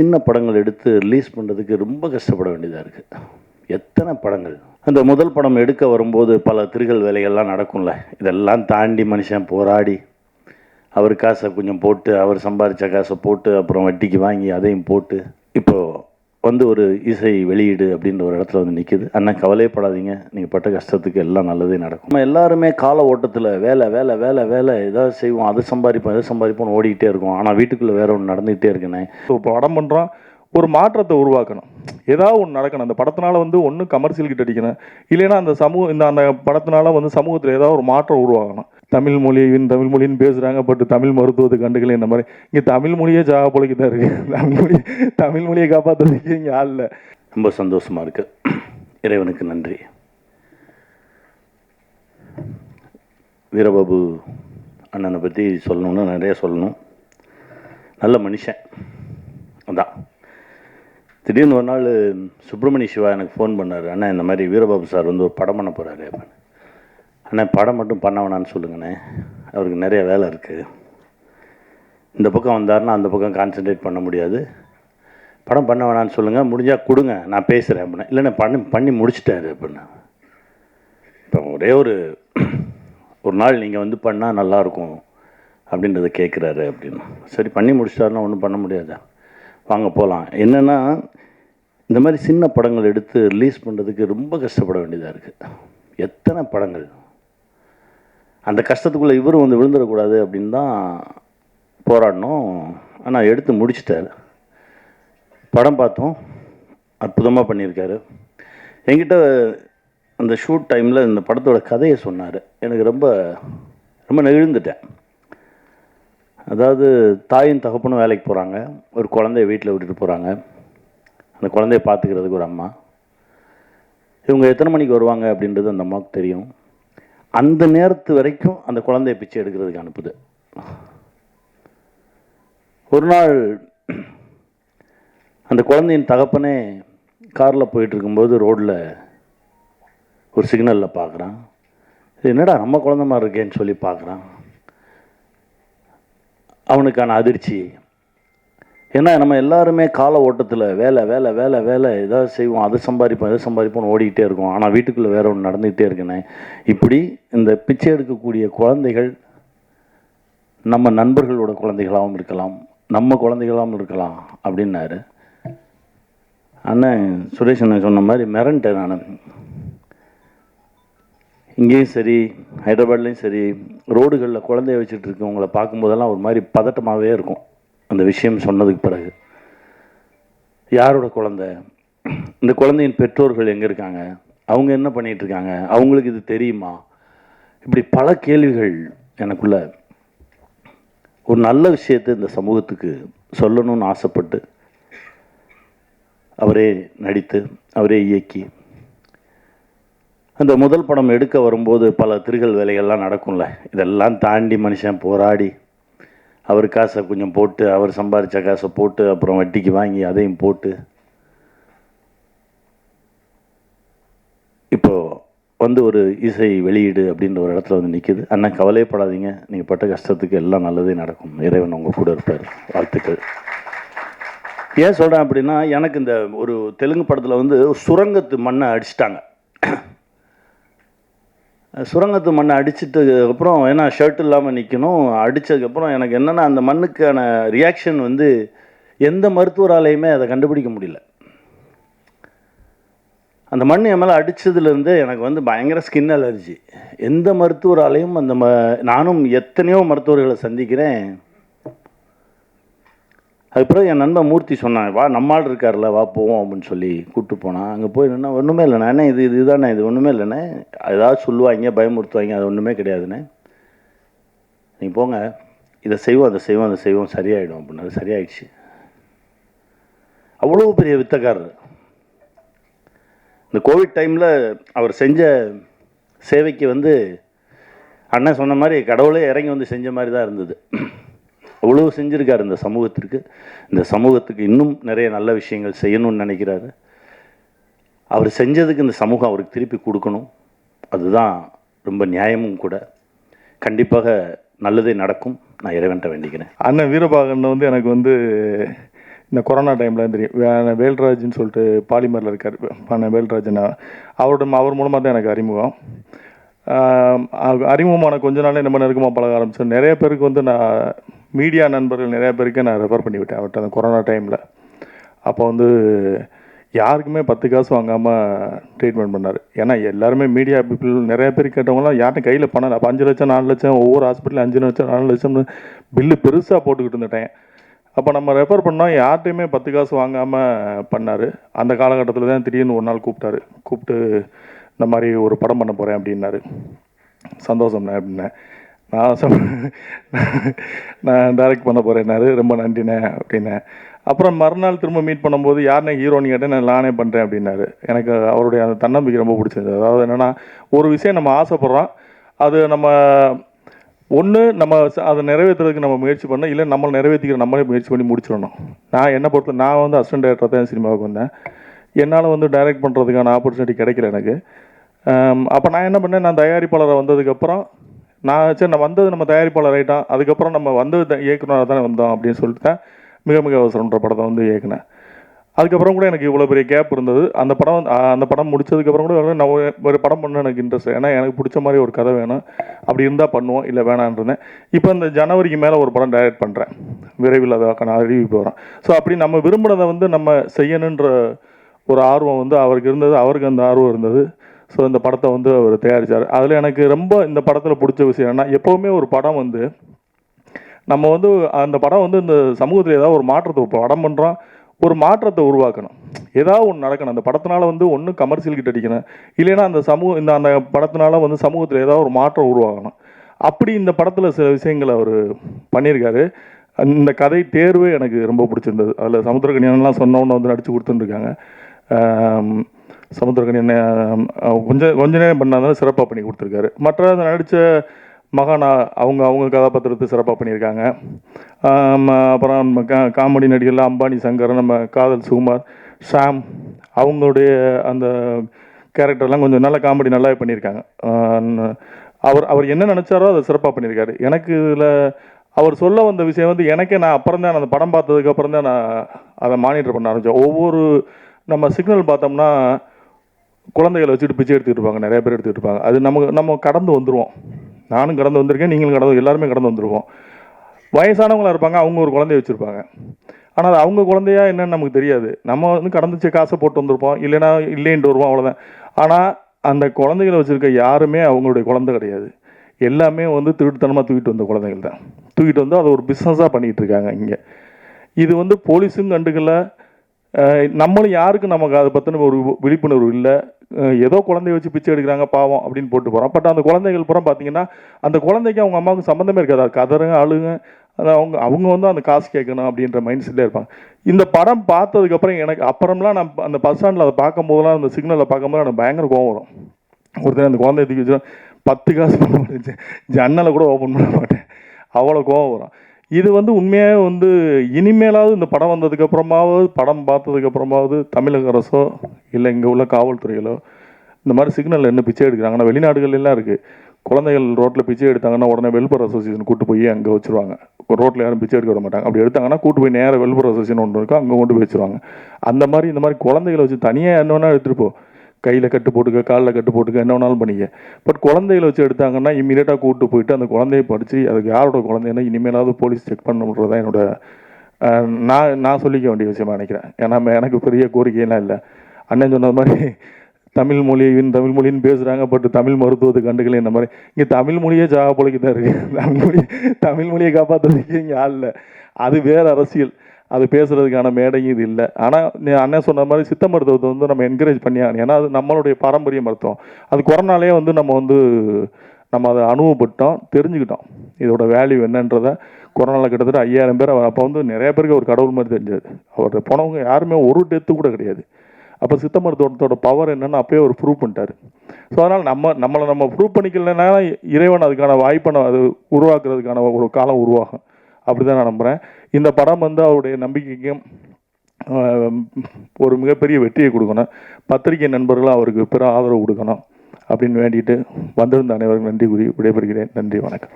சின்ன படங்கள் எடுத்து ரிலீஸ் பண்ணுறதுக்கு ரொம்ப கஷ்டப்பட வேண்டியதாக இருக்குது எத்தனை படங்கள்? அந்த முதல் படம் எடுக்க வரும்போது பல திருகல் வேலைகள்லாம் நடக்கும்ல. இதெல்லாம் தாண்டி மனுஷன் போராடி அவர் காசை கொஞ்சம் போட்டு அவர் சம்பாதிச்ச காசை போட்டு அப்புறம் வட்டிக்கு வாங்கி அதையும் போட்டு இப்போது வந்து ஒரு இசை வெளியீடு அப்படின்ற ஒரு இடத்துல வந்து நிற்கிது அண்ணா கவலையப்படாதீங்க. நீங்கள் பட்ட கஷ்டத்துக்கு எல்லாம் நல்லதே நடக்கும். நம்ம எல்லாருமே கால ஓட்டத்தில் வேலை வேலை வேலை வேலை ஏதாவது செய்வோம். அதை சம்பாதிப்போம் இதை சம்பாதிப்போம்னு ஓடிக்கிட்டே இருக்கும். ஆனால் வீட்டுக்குள்ளே வேற ஒன்று நடந்துகிட்டே இருக்குண்ணே. இப்போ படம் பண்ணுறோம் ஒரு மாற்றத்தை உருவாக்கணும். ஏதாவது ஒன்று நடக்கணும். அந்த படத்தினால வந்து ஒன்று கமர்ஷியல் கிட்ட அடிக்கணும். இல்லைன்னா அந்த சமூக இந்த அந்த படத்தினால வந்து சமூகத்தில் ஏதாவது ஒரு மாற்றம் உருவாகணும். தமிழ் மொழியின் தமிழ் மொழின்னு பேசுகிறாங்க பட் தமிழ் மருத்துவத்தை கண்டுக்கல இந்த மாதிரி. இங்கே தமிழ் மொழியே ஜாக பொழைக்கு தான் இருக்குது தமிழ் மொழி தமிழ் மொழியை காப்பாற்றுறதுக்கு இங்கே ஆள் இல்லை. ரொம்ப சந்தோஷமாக இருக்கு. இறைவனுக்கு நன்றி. வீரபாபு அண்ணனை பற்றி சொல்லணும்னா நிறைய சொல்லணும். நல்ல மனுஷன். அதான். திடீர்னு ஒரு நாள் சுப்பிரமணிய சிவா எனக்கு ஃபோன் பண்ணார். அண்ணா இந்த மாதிரி வீரபாபு சார் வந்து ஒரு படம் பண்ண போகிறாரு அண்ணே படம் மட்டும் பண்ண வேணான்னு சொல்லுங்கண்ணே. அவருக்கு நிறைய வேலை இருக்குது இந்த பக்கம் வந்தாருன்னா அந்த பக்கம் கான்சென்ட்ரேட் பண்ண முடியாது. படம் பண்ண வேணான்னு சொல்லுங்கள் முடிஞ்சால் கொடுங்க. நான் பேசுகிறேன் அப்படின்னா. இல்லைண்ணே பண்ணி பண்ணி முடிச்சிட்டாரு அப்படின்னா. இப்போ ஒரே ஒரு ஒரு நாள் நீங்கள் வந்து பண்ணால் நல்லாயிருக்கும் அப்படின்றத கேட்குறாரு அப்படின்னு. சரி பண்ணி முடிச்சிட்டாருன்னா ஒன்றும் பண்ண முடியாதா? வாங்க போகலாம் என்னென்னா இந்த மாதிரி சின்ன படங்கள் எடுத்து ரிலீஸ் பண்ணுறதுக்கு ரொம்ப கஷ்டப்பட வேண்டியதாக இருக்குது எத்தனை படங்கள்? அந்த கஷ்டத்துக்குள்ளே இவரும் வந்து விழுந்துடக்கூடாது அப்படின்னு தான் போராடினோம் ஆனால் எடுத்து முடிச்சிட்டார். படம் பார்த்தோம். அற்புதமாக பண்ணியிருக்காரு. என்கிட்ட அந்த ஷூட் டைமில் இந்த படத்தோட கதையை சொன்னார். எனக்கு ரொம்ப ரொம்ப நெகிழ்ந்துட்டேன். அதாவது தாயும் தகப்பனும் வேலைக்கு போகிறாங்க ஒரு குழந்தைய வீட்டில் விட்டுட்டு போகிறாங்க அந்த குழந்தைய பார்த்துக்கிறதுக்கு ஒரு அம்மா. இவங்க எத்தனை மணிக்கு வருவாங்க அப்படின்றது அந்த அம்மாவுக்கு தெரியும். அந்த நேரத்து வரைக்கும் அந்த குழந்தைய பிச்சை எடுக்கிறதுக்கு அனுப்புது. ஒரு நாள் அந்த குழந்தையின் தகப்பனே காரில் போயிட்டுருக்கும்போது ரோட்டில் ஒரு சிக்னலில் பார்க்குறான் இது என்னடா நம்ம குழந்த மாதிரி இருக்கேன்னு சொல்லி பார்க்குறான் அவனுக்கான அதிர்ச்சி ஏன்னா நம்ம எல்லாருமே கால ஓட்டத்தில் வேலை வேலை வேலை வேலை ஏதாவது செய்வோம். அதை சம்பாதிப்போம் எதை சம்பாதிப்போம்னு ஓடிக்கிட்டே இருக்கோம். ஆனால் வீட்டுக்குள்ளே வேறு ஒன்று நடந்துக்கிட்டே இருக்குண்ணே. இப்படி இந்த பிச்சை எடுக்கக்கூடிய குழந்தைகள் நம்ம நண்பர்களோட குழந்தைகளாகவும் இருக்கலாம். நம்ம குழந்தைகளாகவும் இருக்கலாம் அப்படின்னாரு. அண்ணன் சுரேஷ் அண்ணன் சொன்ன மாதிரி மிரண்டேன் நான். இங்கேயும் சரி ஹைதராபாத்லேயும் சரி ரோடுகளில் குழந்தைய வச்சுட்டு இருக்கவங்களை பார்க்கும்போதெல்லாம் ஒரு மாதிரி பதட்டமாகவே இருக்கும். அந்த விஷயம் சொன்னதுக்கு பிறகு யாரோட குழந்தை? இந்த குழந்தையின் பெற்றோர்கள் எங்கே இருக்காங்க? அவங்க என்ன பண்ணிகிட்ருக்காங்க அவங்களுக்கு இது தெரியுமா? இப்படி பல கேள்விகள் எனக்குள்ள ஒரு நல்ல விஷயத்தை இந்த சமூகத்துக்கு சொல்லணும்னு ஆசைப்பட்டு அவரே நடித்து அவரே இயக்கி அந்த முதல் படம் எடுக்க வரும்போது பல திருகல் வேலைகள்லாம் நடக்கும்ல? இதெல்லாம் தாண்டி மனுஷன் போராடி அவர் காசை கொஞ்சம் போட்டு அவர் சம்பாதிச்ச காசை போட்டு அப்புறம் வட்டிக்கு வாங்கி அதையும் போட்டு. இப்போது வந்து ஒரு இசை வெளியீடு அப்படின்ற ஒரு இடத்துல வந்து நிற்கிது அண்ணா கவலையப்படாதீங்க நீங்கள் பட்ட கஷ்டத்துக்கு எல்லாம் நல்லதே நடக்கும். இறைவன் உங்கள் கூட இருப்பார். வாழ்த்துக்கள். ஏன் சொல்கிறேன் அப்படின்னா எனக்கு இந்த ஒரு தெலுங்கு படத்தில் வந்து சுரங்கத்து மண்ணை அடிச்சிட்டாங்க. சுரங்கத்து மண்ணை அடிச்சிட்டதுக்கப்புறம் ஏன்னா ஷர்ட் இல்லாமல் நிற்கணும் அடித்ததுக்கப்புறம் எனக்கு என்னென்னா அந்த மண்ணுக்கான ரியாக்ஷன் வந்து எந்த மருத்துவராலையுமே அதை கண்டுபிடிக்க முடியல. அந்த மண் என் மேலே அடித்ததுலேருந்து எனக்கு வந்து பயங்கர ஸ்கின் அலர்ஜி எந்த மருத்துவராலையும் அந்த ம நானும் எத்தனையோ மருத்துவர்களை சந்திக்கிறேன். அதுக்கப்புறம் என் நண்பன் மூர்த்தி சொன்னான் வா நம்மால் இருக்கார்ல வா போவோம் அப்படின்னு சொல்லி கூப்பிட்டு போனான். அங்கே போய் நின்னா ஒன்றுமே இல்லைண்ணே என்ன இது இதுதானே இது ஒன்றுமே இல்லைண்ணே ஏதாவது சொல்லுவாங்க பயமுறுத்துவாங்க அது ஒன்றுமே கிடையாதுண்ணே. நீங்கள் போங்க இதை செய்வோம் அதை செய்வோம் அதை செய்வோம் சரியாயிடும் அப்படின்னாரு சரியாயிடுச்சு. அவ்வளோ பெரிய வித்தக்காரர். இந்த கோவிட் டைமில் அவர் செஞ்ச சேவைக்கு வந்து அண்ணன் சொன்ன மாதிரி கடவுளே இறங்கி வந்து செஞ்ச மாதிரி தான் இருந்தது. அவ்வளோ செஞ்சுருக்காரு இந்த சமூகத்திற்கு. இந்த சமூகத்துக்கு இன்னும் நிறைய நல்ல விஷயங்கள் செய்யணும்னு நினைக்கிறாரு. அவர் செஞ்சதுக்கு இந்த சமூகம் அவருக்கு திருப்பி கொடுக்கணும். அதுதான் ரொம்ப நியாயமும் கூட. கண்டிப்பாக நல்லதே நடக்கும். நான் இறைவன்ட்ட வேண்டிக்கிறேன். அண்ணன் வீரபாகன் வந்து எனக்கு வந்து இந்த கொரோனா டைமில் தெரியும். வேல்ராஜ்னு சொல்லிட்டு பாலிமரில் இருக்கார். அண்ணன் வேல்ராஜன் அவரோட அவர் மூலமாக தான் எனக்கு அறிமுகம். அறிமுகமான கொஞ்ச நாளே நம்ம நெருக்கமாக பழக ஆரம்பிச்சோம். நிறைய பேருக்கு வந்து நான் மீடியா நண்பர்கள் நிறையா பேருக்கு நான் ரெஃபர் பண்ணிவிட்டேன். அவர்கிட்ட அந்த கொரோனா டைமில் அப்போ வந்து யாருக்குமே பத்து காசு வாங்காமல் ட்ரீட்மெண்ட் பண்ணார். ஏன்னா எல்லாருமே மீடியா பீப்புள் நிறைய பேர் கேட்டவங்களாம் யார்ட்டும் கையில் பணம் இல்லை. அப்போ அஞ்சு லட்சம் நாலு லட்சம் ஒவ்வொரு ஹாஸ்பிட்டலில் அஞ்சு லட்சம் நாலு லட்சம்னு பில்லு பெருசாக போட்டுக்கிட்டு இருந்துட்டேன். அப்போ நம்ம ரெஃபர் பண்ணோம் யார்கிட்டையுமே பத்து காசு வாங்காமல் பண்ணார். அந்த காலகட்டத்தில் தான் திடீர்னு ஒரு நாள் கூப்பிட்டாரு. கூப்பிட்டு இந்த மாதிரி ஒரு படம் பண்ண போகிறேன் அப்படின்னாரு. சந்தோஷம்ண்ணே அப்படின்னேன். நான் சொ நான் டைரக்ட் பண்ண போகிறேன்னாரு ரொம்ப நன்றிண்ணே அப்படின்னேன் அப்புறம் மறுநாள் திரும்ப மீட் பண்ணும்போது யாருனே ஹீரோன்னு கேட்டேன் நான் நானே பண்ணுறேன் அப்படின்னாரு. எனக்கு அவருடைய அந்த தன்னம்பிக்கை ரொம்ப பிடிச்சது அதாவது என்னென்னா ஒரு விஷயம் நம்ம ஆசைப்பட்றோம். அது நம்ம ஒன்று நம்ம அதை நிறைவேற்றுறதுக்கு நம்ம முயற்சி பண்ணோம் இல்லை நம்மளை நிறைவேற்றிக்கிற நம்மளே முயற்சி பண்ணி முடிச்சிடணும். நான் என்னை பொறுத்த நான் வந்து அசிஸ்டன்ட் டேரக்டர் தான் சினிமாவுக்கு வந்தேன். என்னால் வந்து டைரக்ட் பண்ணுறதுக்கான ஆப்பர்ச்சுனிட்டி கிடைக்கல எனக்கு. அப்போ நான் என்ன பண்ணேன்? நான் தயாரிப்பாளரை வந்ததுக்கப்புறம் நான் சரி நான் வந்தது நம்ம தயாரிப்பாளர் ஆகிட்டான் அதுக்கப்புறம் நம்ம வந்தது இயக்குனராக தானே வந்தோம் அப்படின்னு சொல்லிட்டு தான் மிக மிக அவசரம்ன்ற படத்தை வந்து இயக்குனேன். அதுக்கப்புறம் கூட எனக்கு இவ்வளோ பெரிய கேப் இருந்தது. அந்த படம் அந்த படம் முடிச்சதுக்கப்புறம் கூட நான் ஒரு- ஒரு படம் பண்ண எனக்கு இன்ட்ரெஸ்ட் ஏன்னா எனக்கு பிடிச்ச மாதிரி ஒரு கதை வேணும். அப்படி இருந்தால் பண்ணுவோம் இல்லை வேணான்றேன் இப்போ இந்த ஜனவரிக்கு மேலே ஒரு படம் டைரக்ட் பண்ணுறேன் விரைவில் அதுக்கான அறிவிப்பு போகிறேன் ஸோ அப்படி நம்ம விரும்பினதை வந்து நம்ம செய்யணுன்ற ஒரு ஆர்வம் வந்து அவருக்கு இருந்தது. அவருக்கு அந்த ஆர்வம் இருந்தது. ஸோ இந்த படத்தை வந்து அவர் தயாரித்தார் அதில் எனக்கு ரொம்ப இந்த படத்தில் பிடிச்ச விஷயம் என்ன எப்போவுமே ஒரு படம் வந்து நம்ம வந்து அந்த படம் வந்து இந்த சமூகத்தில் ஏதாவது ஒரு மாற்றத்தை இப்போ படம் பண்ணுறோம் ஒரு மாற்றத்தை உருவாக்கணும். ஏதாவது ஒன்று நடக்கணும். அந்த படத்தினால வந்து ஒன்று கமர்ஷியல் கிட்ட அடிக்கணும். இல்லைன்னா அந்த சமூக இந்த அந்த படத்தினால வந்து சமூகத்தில் ஏதாவது ஒரு மாற்றம் உருவாகணும். அப்படி இந்த படத்தில் சில விஷயங்களை அவர் பண்ணியிருக்காரு. இந்த கதை தேர்வு எனக்கு ரொம்ப பிடிச்சிருந்தது. அதில் சமுத்திரக்கணியன்லாம் சொன்னவொன்னு வந்து நடித்து கொடுத்துட்டுருக்காங்க சமுத்திரக்கணியன் கொஞ்சம் கொஞ்ச நேரம் பண்ணாதான் சிறப்பாக பண்ணி கொடுத்துருக்காரு. மற்ற நடித்த மகானா அவங்க அவங்க கதாபாத்திரத்தை சிறப்பாக பண்ணியிருக்காங்க. அப்புறம் நம்ம கா காமெடி நடிகர்கள் அம்பானி சங்கர் நம்ம காதல் சுகுமார் ஷாம் அவங்களுடைய அந்த கேரக்டர்லாம் கொஞ்சம் நல்ல காமெடி நல்லாவே பண்ணியிருக்காங்க. அவர் அவர் என்ன நினச்சாரோ அதை சிறப்பாக பண்ணியிருக்காரு. எனக்கு இதில் அவர் சொல்ல வந்த விஷயம் வந்து எனக்கே நான் அப்புறம் தான் அந்த படம் பார்த்ததுக்கப்புறம் தான் நான் அதை மானிட்டர் பண்ண ஆரம்பித்தேன் ஒவ்வொரு நம்ம சிக்னல் பார்த்தோம்னா குழந்தைகளை வச்சுட்டு பிச்சை எடுத்துகிட்டு இருப்பாங்க நிறைய பேர் எடுத்துகிட்டு இருப்பாங்க. அது நமக்கு நம்ம கடந்து வந்துடுவோம் நானும் கடந்து வந்திருக்கேன் நீங்களும் கடந்து எல்லாருமே கடந்து வந்துருவோம். வயசானவங்களா இருப்பாங்க அவங்க ஒரு குழந்தைய வச்சுருப்பாங்க. ஆனால் அது அவங்க குழந்தையா என்னன்னு நமக்கு தெரியாது. நம்ம வந்து கடந்துச்சு காசை போட்டு வந்திருப்போம் இல்லைன்னா இல்லைன்ட்டு வருவோம் அவ்வளோதான் ஆனால் அந்த குழந்தைகளை வச்சுருக்க யாருமே அவங்களுடைய குழந்தை கிடையாது. எல்லாமே வந்து திருட்டுத்தனமாக தூக்கிட்டு வந்த குழந்தைகள் தான். தூக்கிட்டு வந்து அதை ஒரு பிஸ்னஸாக பண்ணிகிட்டு இருக்காங்க இங்கே. இது வந்து போலீஸும் கண்டுக்கல. நம்மளும் யாருக்கும் நமக்கு அதை பற்றின ஒரு விழிப்புணர்வு இல்லை. ஏதோ குழந்தைய வச்சு பிச்சை எடுக்கிறாங்க பாவம் அப்படின்னு போட்டு போகிறோம் பட் அந்த குழந்தைகள் புறம் பார்த்தீங்கன்னா அந்த குழந்தைக்கு அவங்க அம்மாவுக்கு சம்மந்தமே இருக்காது. அது கதறுங்க அழுங்க அவங்க அவங்க வந்து அந்த காசு கேட்கணும் அப்படின்ற மைண்ட் செட்டில் இருப்பாங்க. இந்த படம் பார்த்ததுக்கப்புறம் எனக்கு அப்புறம்லாம் நான் அந்த பஸ் ஸ்டாண்டில் அதை பார்க்கும்போதெல்லாம் அந்த சிக்னலில் பார்க்கும்போது எனக்கு பயங்கர கோவம் வரும். ஒருத்தர் அந்த குழந்தைய தூக்கி வச்சு பத்து காசு பண்ண மாட்டேன் ஜன்னலை கூட ஓப்பன் பண்ண மாட்டேன். அவ்வளோ கோவம் வரும். இது வந்து உண்மையாக வந்து இனிமேலாவது இந்த படம் வந்ததுக்கப்புறமாவது படம் பார்த்ததுக்கப்புறமாவது தமிழக அரசோ இல்லை இங்கே உள்ள காவல்துறைகளோ இந்த மாதிரி சிக்னல் என்ன பிச்சை எடுக்கிறாங்கன்னா வெளிநாடுகள் எல்லாம் இருக்குது குழந்தைகள் ரோட்டில் பிச்சை எடுத்தாங்கன்னா உடனே வெல்பர் அசோசியேஷன் கூட்டு போய் அங்கே வச்சுருவாங்க. ரோட்டில் யாரும் பிச்சை எடுக்க விட மாட்டாங்க. அப்படி எடுத்தாங்கன்னா கூட்டு போய் நேராக வெல்பர் அசோசியேஷன் ஒன்று இருக்கும் அங்கே கொண்டு போய் வச்சுருவாங்க. அந்த மாதிரி இந்த மாதிரி குழந்தைகளை வச்சு தனியாக என்ன வேணால் எடுத்துகிட்டு போ. கையில் கட்டு போட்டுக்க காலில் கட்டு போட்டுக்க என்ன வேணாலும் பண்ணிக்க. பட் குழந்தைகளை வச்சு எடுத்தாங்கன்னா இம்மீடியட்டாக கூப்பிட்டு போயிட்டு அந்த குழந்தைய படித்து அதுக்கு யாரோட குழந்தைன்னா இனிமேலாவது போலீஸ் செக் பண்ணணுன்றது தான் என்னோட நான் நான் சொல்லிக்க வேண்டிய விஷயமா நினைக்கிறேன். ஏன்னா எனக்கு பெரிய கோரிக்கையெல்லாம் இல்லை. அண்ணன் சொன்னது மாதிரி தமிழ் மொழியின் தமிழ் மொழின்னு பேசுகிறாங்க பட் தமிழ் மருத்துவத்தை கண்டுக்கல இந்த மாதிரி. இங்கே தமிழ் மொழியே ஜாக பொழைக்கு தான் இருக்குது தமிழ் மொழி தமிழ் மொழியை காப்பாற்றுறதுக்கு இங்கே ஆள் இல்லை. அது வேறு அரசியல். அது பேசுகிறதுக்கான மேடையும் இது இல்லை. ஆனால் நீ அண்ணன் சொன்ன மாதிரி சித்த மருத்துவத்தை வந்து நம்ம என்கரேஜ் பண்ணி ஆகணும். ஏன்னா அது நம்மளுடைய பாரம்பரிய மருத்துவம். அது கொரோனாலே வந்து நம்ம வந்து நம்ம அதை அனுபவப்பட்டோம் தெரிஞ்சுக்கிட்டோம். இதோட வேல்யூ என்னன்றதை கொரோனாவில் கிட்டத்தட்ட ஐயாயிரம் பேர் அப்போ வந்து நிறைய பேருக்கு ஒரு கடவுள் மாதிரி தெரிஞ்சது. அவர் போனவங்க யாருமே ஒரு டெத்து கூட கிடையாது. அப்போ சித்த மருத்துவத்தோட பவர் என்னன்னு அப்பயே அவர் ப்ரூவ் பண்ணிட்டாரு. ஸோ அதனால் நம்ம நம்மளை நம்ம ப்ரூவ் பண்ணிக்கலன்னா இறைவன் அதுக்கான வாய்ப்பை அது உருவாக்குறதுக்கான ஒரு காலம் உருவாகும். அப்படி தான் நான் நம்புகிறேன் இந்த படம் வந்து அவருடைய நம்பிக்கைக்கும் ஒரு மிகப்பெரிய வெற்றியை கொடுக்கணும். பத்திரிகை நண்பர்களும் அவருக்கு பிற ஆதரவு கொடுக்கணும் அப்படின்னு வேண்டிட்டு வந்திருந்த அனைவருக்கும் நன்றி கூறி விடைபெறுகிறேன். நன்றி வணக்கம்.